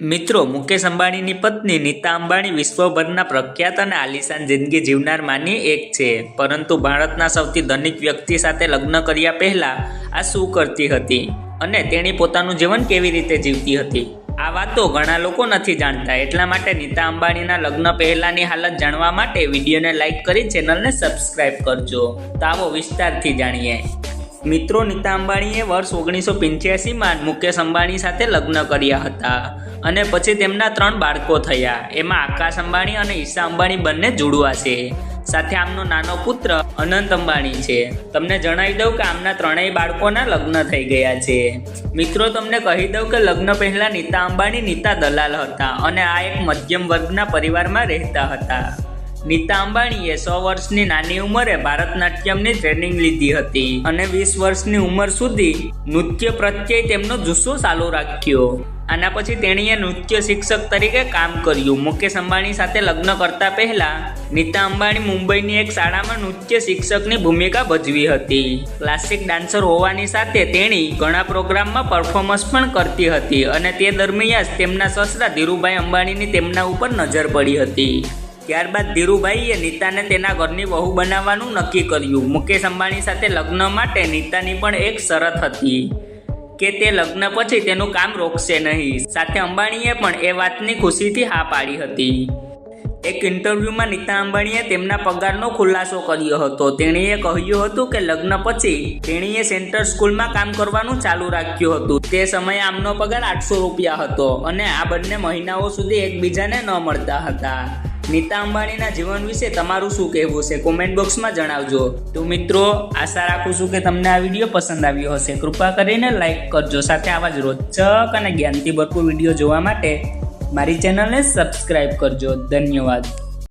મિત્રો, મુકેશ અંબાણીની પત્ની નીતા અંબાણી વિશ્વભરના પ્રખ્યાત અને આલિશાન જિંદગી જીવનારમાંની એક છે. પરંતુ ભારતના સૌથી ધનિક વ્યક્તિ સાથે લગ્ન કર્યા પહેલા આ શું કરતી હતી અને તેણી પોતાનું જીવન કેવી રીતે જીવતી હતી? આ વાતો ઘણા લોકો નથી જાણતા. એટલા માટે નીતા અંબાણીના લગ્ન પહેલાની હાલત જાણવા માટે વિડીયોને લાઇક કરી ચેનલને સબસ્ક્રાઇબ કરજો. તો આવો વિસ્તારથી જાણીએ. મિત્રો નીતા અંબાણીએ વર્ષ ઓગણીસો પંચ્યાસીમાં મુકેશ અંબાણી સાથે લગ્ન કર્યા હતા અને પછી તેમના ત્રણ બાળકો થયા. એમાં આકાશ અંબાણી અને ઈશા અંબાણી બંને જુડવા છે. સાથે આમનો નાનો પુત્ર અનંત અંબાણી છે. તમને જણાવી દઉં કે આમના ત્રણેય બાળકોના લગ્ન થઈ ગયા છે. મિત્રો, તમને કહી દઉં કે લગ્ન પહેલાં નીતા અંબાણી, નીતા દલાલ હતા અને આ એક મધ્યમ વર્ગના પરિવારમાં રહેતા હતા. નીતા અંબાણીએ સો વર્ષની નાની ઉંમરે ભારતનાટ્યમની ટ્રેનિંગ લીધી હતી અને વીસ વર્ષની ઉંમર સુધી નૃત્ય પ્રત્યે તેમનો જુસ્સો ચાલુ રાખ્યો. આના પછી તેણીએ નૃત્ય શિક્ષક તરીકે કામ કર્યું. મુકેશ અંબાણી સાથે લગ્ન કરતા પહેલા નીતા અંબાણી મુંબઈની એક શાળામાં નૃત્ય શિક્ષકની ભૂમિકા ભજવી હતી. ક્લાસિક ડાન્સર હોવાની સાથે તેણી ઘણા પ્રોગ્રામમાં પરફોર્મન્સ પણ કરતી હતી અને તે દરમિયાન તેમના સસરા ધીરુભાઈ અંબાણીની તેમના ઉપર નજર પડી હતી. ત્યારબાદ ધીરુભાઈએ નીતાને તેના ઘરની વહુ બનાવવાનું નક્કી કર્યું. મુકેશ અંબાણી સાથે લગ્ન માટે નીતાની પણ એક શરત હતી કે તે લગ્ન પછી તેનું કામ રોકશે નહીં. સાથે અંબાણીએ પણ એ વાતની ખુશીથી હા પાડી હતી. એક ઇન્ટરવ્યૂમાં નીતા અંબાણીએ તેમના પગારનો ખુલાસો કર્યો હતો. તેણીએ કહ્યું હતું કે લગ્ન પછી તેણીએ સેન્ટર સ્કૂલમાં કામ કરવાનું ચાલુ રાખ્યું હતું. તે સમયે આમનો પગાર આઠસો રૂપિયા હતો અને આ બંને મહિનાઓ સુધી એકબીજાને ન મળતા હતા. નીતા અંબાણીના જીવન વિશે તમારું શું કહેવું છે કોમેન્ટ બોક્સમાં જણાવજો. તો મિત્રો, આશા રાખું છું કે તમને આ વીડિયો પસંદ આવ્યો હશે. કૃપા કરીને લાઇક કરજો. સાથે આવા જ રોચક અને જ્ઞાનથી ભરપૂર વીડિયો જોવા માટે મારી ચેનલને સબસ્ક્રાઈબ કરજો. ધન્યવાદ.